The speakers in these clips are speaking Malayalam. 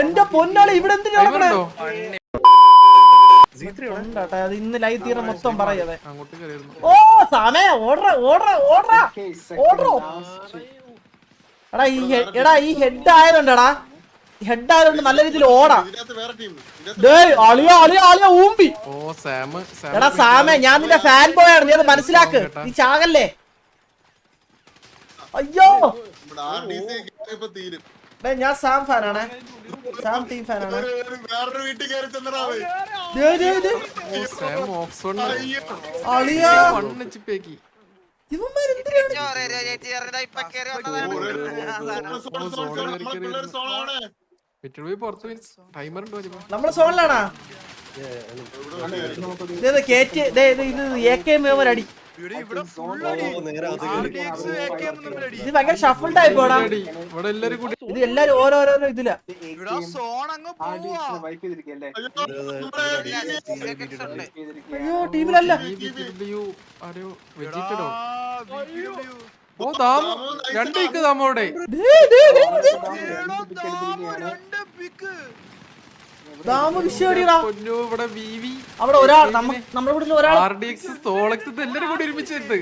എന്റെ പൊന്നാളെ ഇവിടെ എന്തിനാ അത് ഇന്ന് ലൈവ് തീർന്ന മൊത്തം കയറിയിരുന്നു ഓ സമയ ഓർഡർ ഓർഡർ ഓർഡർ ഓർഡർ എടാ ഈ എടാ ഈ ഹെഡ് ആയതുകൊണ്ടടാ ഹെഡ് ആയതുകൊണ്ട് നല്ല രീതിയിൽ ഓടാ അളിയ അളിയ അളിയ ഊമ്പി ഓ സാം സാം എടാ സാമേ ഞാൻ നിന്റെ ഫാൻ ബോയ് ആണ് നീ അത് മനസ്സിലാക്ക് നീ ചാകല്ലേ അയ്യോ ഞാൻ സാം ഫാനാണ് സാം ടീം ഫാനാണ് അളിയ ഇവന്മാരെന്തിനാണ് നമ്മളെ സോണിലാണാ ഇത് കേറ്റ് അടി ഇത് ഭയങ്കര എല്ലാരും ഓരോരോരോ ഇതിലാ അയ്യോ ടീമിലല്ല ഓ ദാമ രണ്ട് ഇക്ക് ദാമോടെ ദേ, ദാമ വിഷയടിയടാ. പൊന്നു ഇവിടെ വി വി അവിടെ ഒരാൾ നമ്മ നമ്മുടെ വീട്ടിൽ ഒരാൾ. ആർ ഡി എക്സ് സോളക്സ് എല്ലാരും കൂടി ഒരുമിച്ചിട്ട്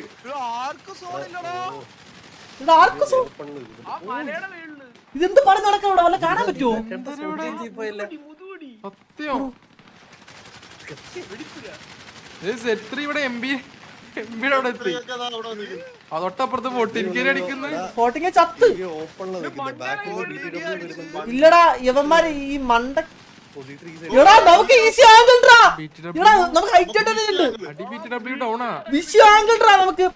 ഇത് ആർക്കും സോ ഇതെന്ത് പണി നടക്കാം ഇവിടെ? വല്ല കാണാൻ പറ്റുമോ സത്യം. സെത്രി ഇവിടെ എം ബി എം ബിയുടെ അവിടെ എത്തി. അതൊട്ടപ്പുറത്ത് പൊട്ടിരിക്കരി അടിക്കുന്നത് ഫോട്ടിങ്ങ ചത്ത്. ഇല്ലടാ ഇവന്മാര് ഈ മണ്ട എടാ നമുക്ക് ഈസി ആംഗിൾഡ്രാ ബി എടാ നമുക്ക് ഹൈറ്റ് ഉണ്ട് അടി ബി ടി ഡബ്ല്യു ഡൗണാ വിഷു ആംഗിൾഡ്രാ നമുക്ക്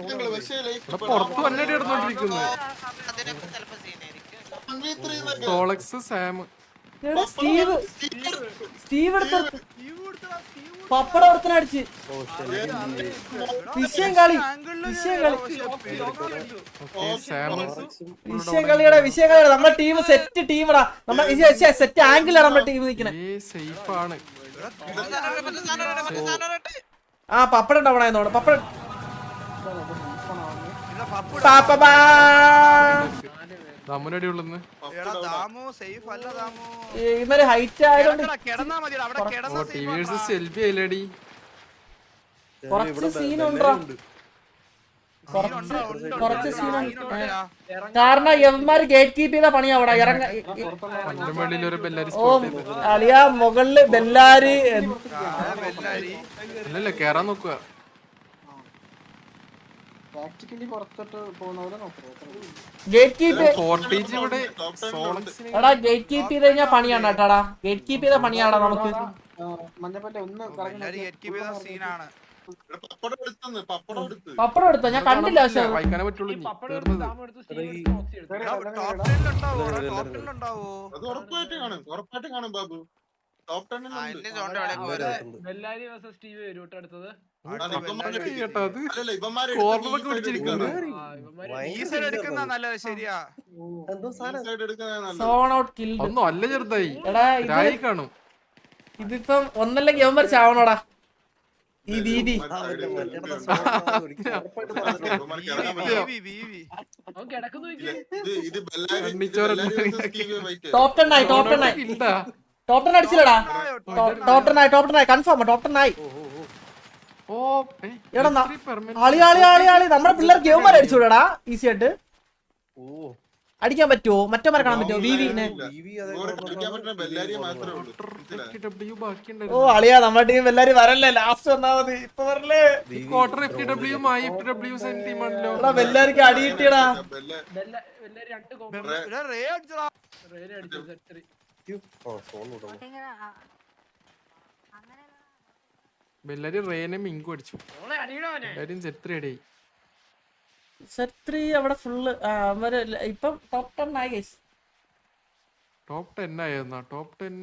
നിങ്ങൾ പക്ഷേ like ഇവിടെ പുറത്ത് വന്നടി നടന്നോണ്ടിരിക്കുന്നത് സോളക്സ് സാം എടാ സ്റ്റീവ് സ്റ്റീവ് എടുത്ത പപ്പട ഒരുത്തനെ അടിച്ച്. വിഷയം കളി. വിഷയം കളി. ഓക്കെ വിഷയം കളിയുടെ വിഷയം കളിയുടെ നമ്മുടെ ടീം സെറ്റ് ടീമടാ നമ്മുടെ സെറ്റ് ആംഗിളാണ് നമ്മുടെ ടീം ആണ് ആ പപ്പട ഉണ്ടാവണ പപ്പട പാപ്പ ഇവർ ഹൈറ്റ് ആയതുകൊണ്ട് കുറച്ച് സീനുണ്ടോ കുറച്ച് കുറച്ച് സീനുണ്ട് കാരണം യവന്മാര് ഗേറ്റ് കീപ്പ് ചെയ്ത പണി അവിടെ. ഇറങ്ങ ഓ അളിയ മുകളിൽ ബെല്ലാരി കേറാൻ നോക്കുക പ്രാക്ടിക്കലി പുറത്തോട്ട് പോകുന്നവരെ നോക്കുന്നത് ഗേറ്റ് കീപ്പ് ഫോർട്ടേജ് ഇവിടെ സോളക്സിന് എടാ ഗേറ്റ് കീപ്പ് ചെയ്ത് കഴിഞ്ഞാൽ പണിയാണ് കേട്ടാടാ ഗേറ്റ് കീപ്പ് ചെയ്ത പണിയാടാ നമുക്ക്? മഞ്ഞപ്പറ്റ ഒന്ന് കറങ്ങി പപ്പടം എടുത്ത്. ഞാൻ കണ്ടില്ല പക്ഷെ. വായിക്കാനേ പറ്റുള്ളൂ ഇനി. തീർന്നത്. അത് ഉറപ്പായിട്ട് കാണും ഉറപ്പായിട്ട് കാണും ബാബു. ടോപ്പ് ടെന്നിലുണ്ട് ബെല്ലാരി വേഴ്സസ് ടി വി വരും കേട്ടോ അടുത്തത് അടി കേട്ടോ അത് അല്ലല്ല ഇവന്മാര് കോർണറൊക്കെ പിടിച്ചിരിക്കുന്നു ആ, ഇവന്മാര് സൈഡ് എടുക്കുന്നതാണ് നല്ലത് സോൺ ഔട്ട് കിൽ ഒന്നും അല്ല ചെറുതായി. രായി കാണും. ഇതിപ്പം ഒന്നല്ലെങ്കിൽ അവന്മാർ ചാവണോടാ. ഈ വീതി. ടോപ്. ടെൻ ആയി ടോപ്പ് ടെൻ ആയി. ഇല്ല ടോപ്പ് ടെൻ അടിച്ചില്ലടാ. ടോപ് ടെൻ ആയി ടോപ് ടെൻ ആയി. കൺഫേം ടോപ് ടെൻ ആയി. എടാ. ആളി ആളി ആളി ആളി. നമ്മുടെ പിള്ളേർക്ക് ഈസി ആയിട്ട്. അടിക്കാൻ പറ്റുമോ മറ്റേ കാണാൻ പറ്റുമോ വി വിനെ ഇവന്മാരെ പറ്റുന്ന ബെല്ലാരിയെ മാത്രമേ ഉള്ളൂ. മനസ്സിലായോ? FTW ഓ. അളിയാ നമ്മുടെ ടീം എല്ലാരും വരല്ലേ? ലാസ്റ്റ് വന്നാ മതി. ഇപ്പൊ വരല്ലേ? ഈ quarter FTW ബെല്ലാരി റേനെ മിങ്കു അടിച്ചു. അവനെ. എല്ലാരും സെത്രി അവിടെ ഫുള്ള് അവർ ഇപ്പം ടോപ്പ് ടെൻ ആയി ഗൈസ് ടോപ്പ് ടെൻ ആയിരുന്ന ടോപ്പ് ടെൻ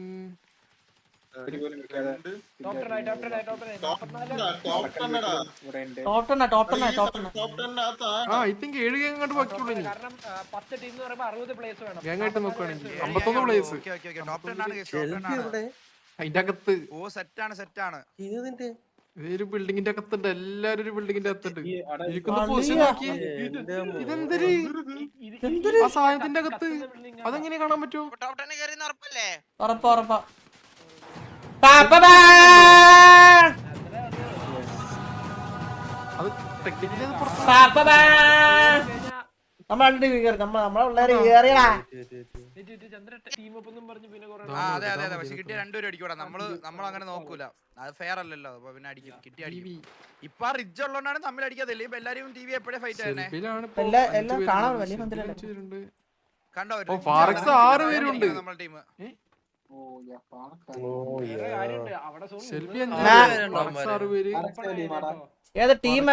ഏഴ് ഗാങ് അങ്ങോട്ട് ബാക്കിയുള്ളൂ ഇനി. കാരണം ആ, പത്ത് ടീം എന്ന് പറയുമ്പോ അറുപത് പ്ലേസ് വേണം. ഗാങ് ആയിട്ട് നോക്കുകയാണെങ്കിൽ അമ്പത്തൊന്ന് പ്ലേസ് അതിന്റെ അകത്ത്. ഓ സെറ്റാണ് സെറ്റാണ്. ഒരു ബിൽഡിങ്ങിന്റെ അകത്തുണ്ട്. എല്ലാരും ഒരു ബിൽഡിങ്ങിന്റെ അകത്തുണ്ട്. ഇരിക്കുന്ന നോക്കി. ഇതെന്തൊരു ആ സാധനത്തിന്റെ അകത്ത് അതെങ്ങനെ കാണാൻ പറ്റുമോ ഉറപ്പാ ഉറപ്പാ. അത് ടെക്നിക്കലി അത് പുറത്ത് നമ്മൾ രണ്ട് കയറി നമ്മൾ നമ്മളെ പിള്ളേര് കയറിയടാ ആ അതെ അതെ അതെ. പക്ഷെ കിട്ടിയ രണ്ടുപേരും അടിക്കൂടാ. നമ്മൾ നമ്മൾ അങ്ങനെ നോക്കൂല. അത് ഫെയർ അല്ലല്ലോ. അപ്പൊ പിന്നെ അടിക്കും. കിട്ടി അടിക്കും. ഇപ്പൊ റിജ് ഉള്ളതുകൊണ്ടാണ് തമ്മിൽ അടിക്കാതില്ല ഇപ്പൊ എല്ലാരും ടി വി എപ്പോഴേ ഫൈറ്റ് ആയിരുന്നേ സെൽഫിയിലാണ് ഇപ്പൊ എല്ലാ- അഞ്ച് എല്ലാം പേരുണ്ട്. കാണാൻ വലിയ മന്ദിരല്ലേ? അഞ്ച് പേരുണ്ട്. കണ്ടോ? ഓ, ഫാറക്സ് ആറ് പേരുണ്ട്. നമ്മുടെ ടീം. ഓ യാ പാണക്കാ സെൽഫി. അഞ്ച് ഫാറക്സ് ആറ് പേര്. ഏത് ടീം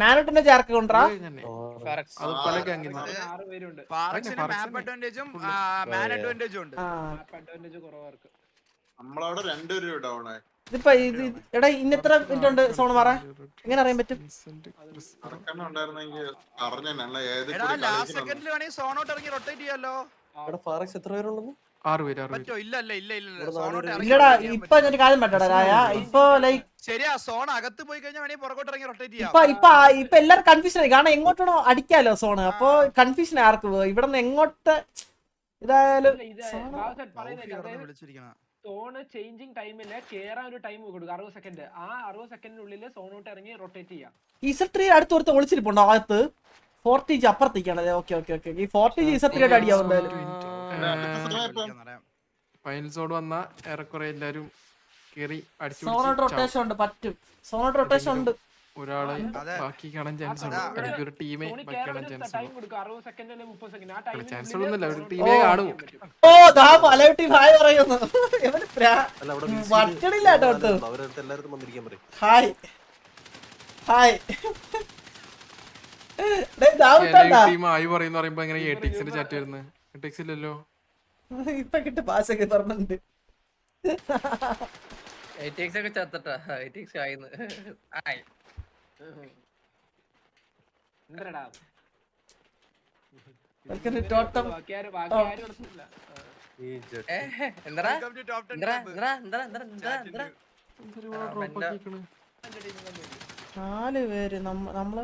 മാനോട്ടിന്റെ ചേർക്ക് കൊണ്ടാ ഇതിപ്പോ ഇത് എടാ ഇന്നെത്ര മിനിറ്റ് ഉണ്ട് സോൺ മാറ എങ്ങനെ അറിയാൻ പറ്റും? സോണോട്ട് ഇറങ്ങി റൊട്ടേറ്റ് ചെയ്യാലോ. ആറ് പേര് ആറ് പേര്. പറ്റോ ഇല്ല ഇല്ല ഇല്ല ഇല്ല. ഇവിടെ സോണോട്ട് ഇറങ്ങി ഇല്ലടാ rotate ചെയ്യാൻ ഇപ്പൊ ഞാൻ ഒരു കാര്യം പറ്റടാ രായ. ഇപ്പൊ ലൈക്ക് ശരിയാ സോൺ അകത്ത് പോയി കഴിഞ്ഞാൽ പുറകോട്ട് ഇറങ്ങി റൊട്ടേറ്റ് ചെയ്യാം. ഇപ്പൊ ഇപ്പൊ ആ- ഇപ്പൊ എല്ലാരും കൺഫ്യൂഷൻ ആയി. കാരണം എങ്ങോട്ടാണോ അടിക്കാലോ സോണ്. അപ്പൊ കൺഫ്യൂഷൻ ആർക്ക് ഇവിടെ നിന്ന് എങ്ങോട്ട് ഇതായാലും വിളിച്ചിരിക്കണം. സോണ് ചേഞ്ചിങ് ടൈമിൽ കേറാൻ ഒരു ടൈം കൊടുക്കും അറുപത് സെക്കൻഡ് ആ അറുപത് സെക്കൻഡിനുള്ളിൽ സോണോട്ട് ഇറങ്ങി റൊട്ടേറ്റ് ചെയ്യാം. ഇസർ ത്രീ അടുത്ത് കൊടുത്ത് ഒളിച്ചിരിപ്പുണ്ടോ? അകത്ത്? Forty G അപ്പുറത്തേക്കാണ്. Okay okay okay. ഈ ഫോർട്ടി ജി ത്രീയുടെ അടിയാവും എന്തായാലും ഫൈനൽസോട് വന്ന ഏറെക്കുറെ എല്ലാരും കേറി അടിച്ചു സോണോട്ട് റൊട്ടേഷൻ ഉണ്ട് പറ്റും. സോണോട്ട് റൊട്ടേഷൻ ഉണ്ട്. ഒരാളെ ബാക്കി കാണാൻ ചാൻസ് ഉണ്ട്. ഒരു ടീമേ ബാക്കി കാണാൻ ചാൻസ് ഉണ്ട്. ചാൻസ് ഒന്നുമില്ല. ഒരു ടീമേ കാണൂ. ഓ ദാ മലവട്ടി ഹായ് പറയുന്നു. ഇവന് പ്രാ- അല്ല അവിടെ വട്ടണില്ല കേട്ടോ ഹായ്. ഹായ്. ദാ ടീം ആയി പറയുന്ന പറയുമ്പോ എങ്ങനെ എട്ടിക്സിന്റെ ചാറ്റ് വരുന്നത് ഇല്ലല്ലോ. ഇപ്പൊ പാസ് ഒക്കെ പറഞ്ഞിട്ടുണ്ട് ഒക്കെ ചത്തട്ടാ. ഐറ്റിക്സ് ആയിന്ന്. ആയി. എന്തരടാ? ടോട്ടം. എന്തടാ? എന്തടാ? എന്തടാ? എന്തടാ? എന്തടാ? എന്തടാ? നാല് പേര് നമ്മ നമ്മൾ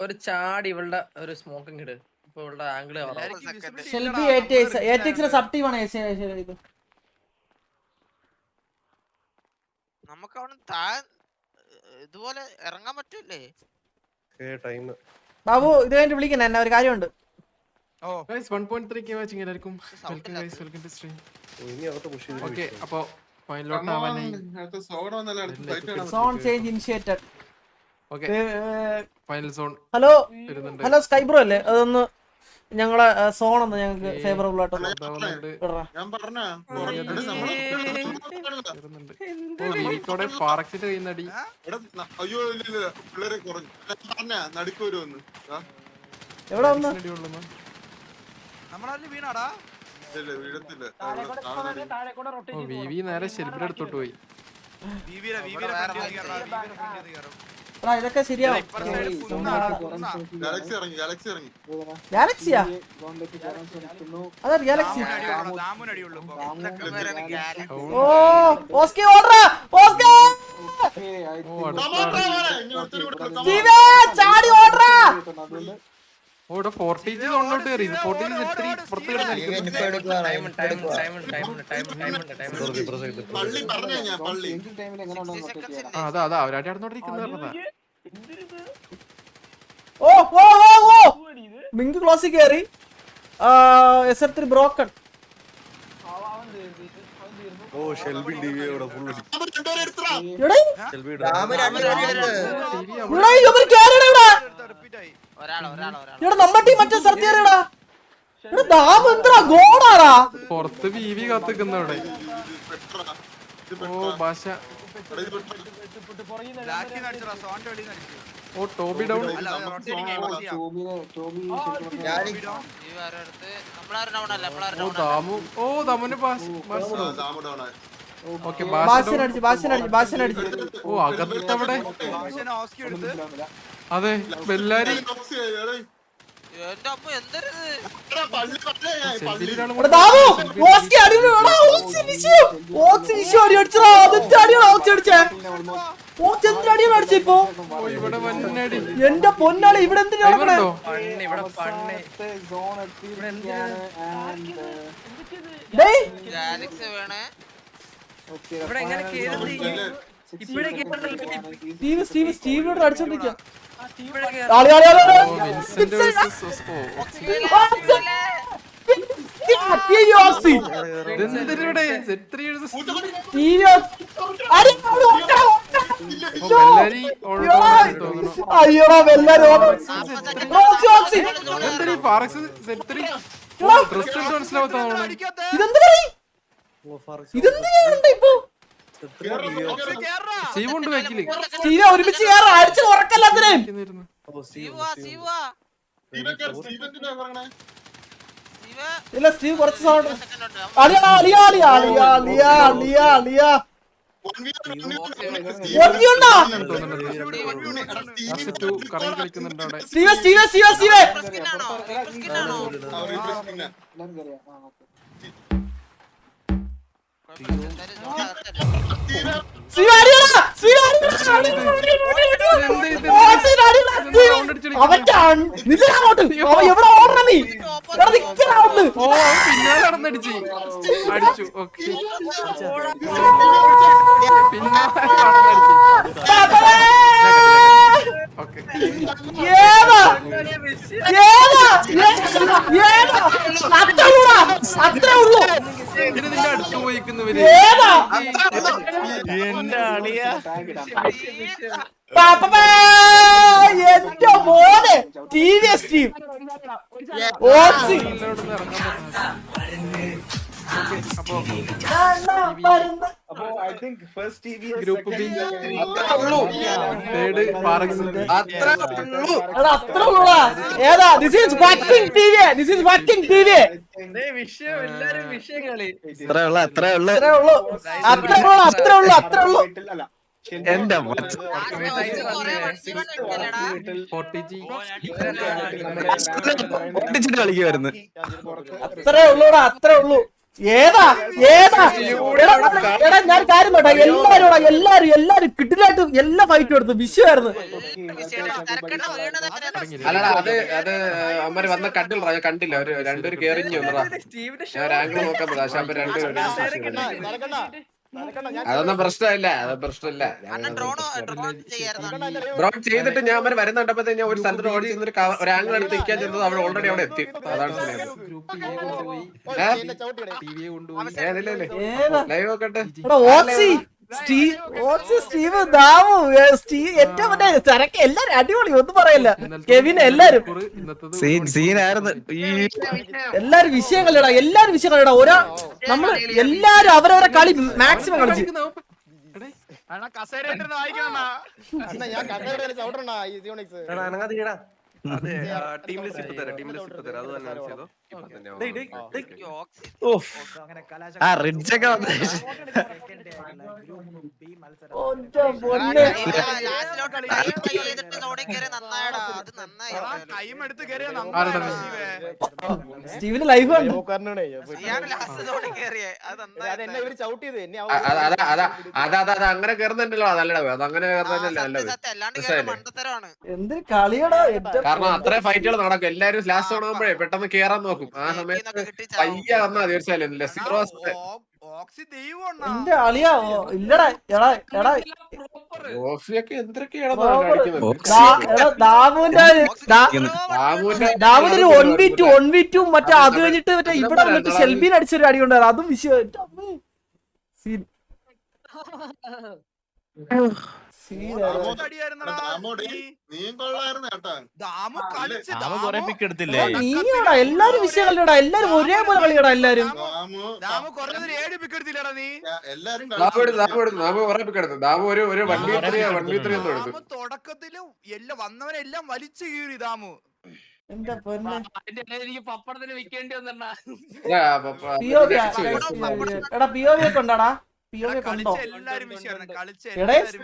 ഒരു ചാടി ഇവളുടെ ഒരു സ്മോക്കിങ് ഇട് ഷെൽബി സബ് ഇത്. നമുക്ക് അവിടെ താഴെ ഇതുപോലെ ഇറങ്ങാൻ പറ്റൂലേ ടൈം ബാബു ഇത് കഴിഞ്ഞിട്ട് വിളിക്കണേ എന്നാ ഒരു കാര്യമുണ്ട്. ഓ. ഗൈസ് 1.3 കെ വാച്ചിങ് എല്ലാവർക്കും welcome guys welcome to stream okay അപ്പൊ ഫൈനലോട്ട് ആവാനായി. Zone. Change initiated okay final zone hello? Hello സ്കൈബ്രോ അല്ലേ? അതൊന്ന് ഞങ്ങളെ സോൺ ഒന്ന് ഞങ്ങൾക്ക് ഫേവറബിൾ ആയിട്ട് നേരെ ഷെൽബിന്റെ അടുത്തോട്ട് പോയി. ഇതൊക്കെ ശരിയാവും. ഗാലക്സിയാ അതെ ഗാലക്സി ഓ ഓസ്കി ഓർഡർ ഓസ്കി! ചാടി ഓടറാ അതുകൊണ്ട് ഓ ഇവിടെ ഫോർട്ടീജ് കയറി. ഫോർട്ടീജ് പുറത്ത് കിടന്നിരിക്കുന്നു അതാ അതാ അവരാട്ടി ഓ ഓ ഓ മിങ്ക് ക്ലോസിൽ കയറി എസ് എഫ് ത്രീ ബ്രോക്കൺ. ഓ ഷെൽബി ഡിവിയോടെ ഫുൾ ഷെൽബി ഇവിടെ. ഇവിടെ നമ്മുടെ ടീം മറ്റേ സർത്തിയറിയടാ ഇവിടെ ദാം എന്താ ഗോളാടാ. പുറത്ത് വി വി കാത്തിക്കുന്ന അവിടെ. ഇത് പെട്ടെടാ. ഇത് ഓ. ഭാഷ ഓ ടോബി ഡൗൺ. ഓ ദാമു. ഓ ദാമുന്. ഓക്കെ ബാസിൻ അടിച്ച് ഓ അകത്തവിടെ? എടുത്ത്. അതെ ബെല്ലാരി. എന്റെ പൊന്നാളി ഇവിടെ എന്തിനാണ് എന്റെ പൊന്നാളെ ഇവിടെ എന്തിനാ നടക്കണേ? പണ്ണി ഇവിടെ പണ്ണി സോൺ എത്തിയിരിക്കുകയാണ് ആൻഡ് ഡേയ്. ഗാലക്സി വേണേ. ഓക്കെ ഇവിടെ എങ്ങനെ സ്റ്റീവ് സ്റ്റീവ് സ്റ്റീവിനോട് അടിച്ചോണ്ടിരിക്കാം ഇവിടെ കേറുന്നത്. ആളി ആളി ആളി ആളി. ഓ, വിൻസെന്റ് versus ഓസ്കോ. സ്റ്റീവ് ഓക്സി ഇതെന്തിനാ ഇവിടെ? Z3 എഴുതി സ്റ്റീവ് ഓക്സി. അടി, അവിടെ ഓക്കടാ, ഓക്കടാ. ഓ, ബെല്ലാരി all അയ്യോടാ. over ആണെന്ന് തോന്നുന്നു. അയ്യോടാ വെല്ലാരും ഓക്സി ഓക്സി ഇതെന്തിനാ ഈ പാറക്സ് Z3? Dress ഇട്ട് മനസ്സിലാവാത്ത തോന്നുന്നു. അടിക്കാത്തെ ഇതെന്തിനാ ഓ, ഫാറൂഖ് ഇതെന്തിനാ ഇപ്പൊ സെത്രി ലിയോ. കേറാ സ്റ്റീവ് ഉണ്ട് ബാക്കിൽ. സ്റ്റീവ് ഒരുമിച്ച് കേറ അടിച്ച് ഉറക്കല്ലാത്തിനെ ഇല്ല സ്റ്റീവ് കുറച്ച് സൗണ്ട് അളിയാ അളിയാ അളിയാ അളിയാ അളിയാ അളിയാ അളിയാ സ്റ്റീവ് സ്റ്റീവ് സ്റ്റീവ് സ്റ്റീവ് നടന്നടിച്ച് അടിച്ചു ഓക്കെ നടന്നടിച്ച് ഓക്കെ ഏതാ ഏതാ ഏതാ അത്ര ഉള്ളൂ അത്ര ഉള്ളൂ ഇതിന് നിന്റെ അടുത്ത് പോയിക്കുന്നവര് ഏതാ ടാഗ് ഇടാം. പാപ്പ എന്റെ മോനെ ടി വി എസ് ടീം അത്രേ ഉള്ളൂ അത്ര ഉള്ളൂ അത്ര ഏതാ this is working T V this is working T V ദേ വിഷയം എല്ലാരും വിഷയം കളി അത്രേ ഉള്ളു അത്രേ ഉള്ളു അത്രേ ഉള്ളു അത്രേ ഉള്ളൂ അല്ല എന്റെ പൊട്ടിച്ചിട്ട് കളിക്കുമായിരുന്നു അത്രേ ഉള്ളൂടാ അത്രേ ഉള്ളൂ ഏതാ ഏതാ എടാ, ഞാൻ കാര്യം കേട്ടോ എല്ലാരും എല്ലാരും എല്ലാരും കിട്ടിലായിട്ട് എല്ലാ ഫൈറ്റും എടുത്തു വിഷയമായിരുന്നു അല്ലടാ അത് അത് അമ്മര് വന്ന കണ്ടില്ല കണ്ടില്ല ഒരു രണ്ടുപേര് കേറിഞ്ഞു വന്നതാ ഞാൻ ആംഗിൾ നോക്കാൻ പോകാം പക്ഷെ അപ്പൊ രണ്ടുപേരും അതൊന്നും പ്രശ്നമില്ല അതൊന്നും പ്രശ്നമില്ല. ഡ്രോൺ ചെയ്തിട്ട് ഞാൻ അവർ വരുന്നുണ്ടപ്പോ ഞാൻ ഒരു സ്ഥലത്ത് ഓടി ചെന്നൊരു കവ- ഒരു ആംഗിൾ എടുത്ത് നിൽക്കാൻ ചെന്നത് അവിടെ ഓൾറെഡി അവിടെ എത്തി. അതാണ് ലൈവ് നോക്കട്ടെ. ഓക്സി! സ്റ്റീവ് ഓക്സി സ്റ്റീവ് ഏറ്റവും മറ്റേ ചരക്ക് എല്ലാരും അടിപൊളി ഒന്നും പറയല്ല. കെവിൻ എല്ലാരും. എല്ലാരും വിഷയം കളിയടാ എല്ലാരും വിഷയം കളിയടാ ഒരാ നമ്മൾ എല്ലാരും അവരവരെ കളി മാക്സിമം കളിച്ചു. ടീം ലിസ്റ്റ് ഇപ്പൊ തരാം ടീം ലിസ്റ്റ് ഇപ്പൊ തരാം. അത് ചെയ്തോ സ്റ്റീവിന് ലൈഫ് അങ്ങനെ കേറുന്നുണ്ടല്ലോ അതല്ലടാ അത് അങ്ങനെ എന്തൊരു കളിയടാ കാരണം അത്രേ ഫൈറ്റുകൾ നടക്കും എല്ലാരും ലാസ്റ്റ് തുടങ്ങുമ്പോഴേ പെട്ടെന്ന് കേറാൻ നോക്കും. ആ സമയത്ത് പയ്യ സീറോ. എന്റെ അളിയാ ഓ, ഇല്ലടാ എടാ എടാ ഓക്സിയൊക്കെ എന്തൊക്കെയാണ് ഓ, ദാ- എടാ ദാമുവിന്റെ ഒരു- ദാ- ദാമുവിന്റെ ദാമുവിന്റെ ഒരു one V two one V two മറ്റേ അത് കഴിഞ്ഞിട്ട് മറ്റേ ഇവിടെ വന്നിട്ട് ഷെൽബിൻ അടിച്ചൊരു അടി ഉണ്ടായിരുന്നു അതും വിഷയം നീ- കൊള്ളായിരുന്നു കേട്ടാ. നീയാടാ എല്ലാരും വിഷയം കളിയടാ എല്ലാരും ഒരേപോലെ കളിയടാ എല്ലാരും. തുടക്കത്തിൽ എല്ലാം വന്നവരെല്ലാം വലിച്ചു കീറി ദാമു. എന്റെ പൊന്നെ? എനിക്ക് പപ്പടത്തിന് വിൽക്കേണ്ടി വന്നാ പി ഒ വി എടാ പി ഒ വി ഒക്കെ ഉണ്ടാടാ വി ഒക്കെ എല്ലാരും കളിച്ച എല്ലാരും